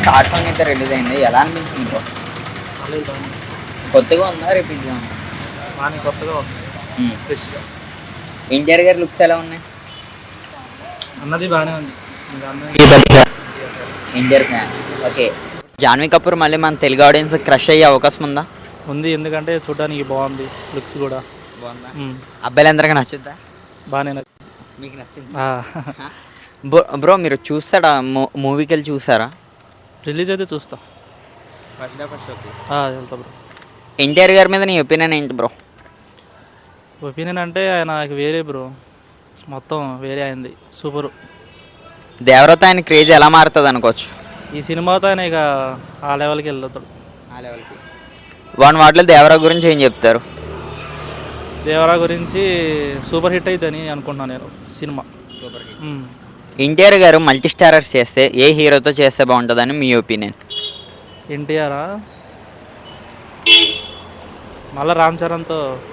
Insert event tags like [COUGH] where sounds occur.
Start song అయితే release అయింది. ఎలా అనిపించింది బ్రో? కొత్తగా ఉందా రిపీట్గా ఉందా? బాగా కొత్తగా ఉంది. ఫ్రెష్గా ఎన్టీఆర్ గారి లుక్స్ ఎలా ఉన్నాయి? అన్నది బాగానే ఉంది. NTR fan okay Janhvi Kapoor మళ్ళీ మన తెలుగు ఆడియన్స్ క్రష్ అయ్యే అవకాశం ఉందా? ఉంది ఎందుకంటే చూడడానికి బాగుంది లుక్స్ కూడా. బాగుందా. అబ్బాయిలందరికీ నచ్చుద్దా? బాగానే నచ్చింది. మీకు నచ్చింది? ఆ. [LAUGHS] బ్రో బ్రో మీరు చూస్తాడా మూవీకి వెళ్ళి చూసారా? రిలీజ్ అయితే చూస్తా. ఆ, వెళ్తా బ్రో. ఎన్టీఆర్ గారి మీద నీ ఒపీనియన్ ఏంటి బ్రో? ఒపీనియన్ అంటే ఆయన వేరే బ్రో. మొత్తం వేరే అయింది. సూపర్. దేవరత ఆయన క్రేజ్ ఎలా మారుతుంది అనుకోవచ్చు? ఈ సినిమాతో ఆయన ఇక ఆ లెవెల్కి వెళ్తాడు వన్ వాటిలో దేవరా గురించి ఏం చెప్తారు? దేవరా గురించి సూపర్ హిట్ అయిద్దని అనుకుంటున్నాను నేను సినిమా. మ్మ్. ఎన్టీఆర్ గారు మల్టీ స్టారర్స్ చేస్తే ఏ హీరోతో చేస్తే బాగుంటుందని మీ ఒపీనియన్ ఎన్టీఆరా? మళ్ళీ రామ్ చరణ్తో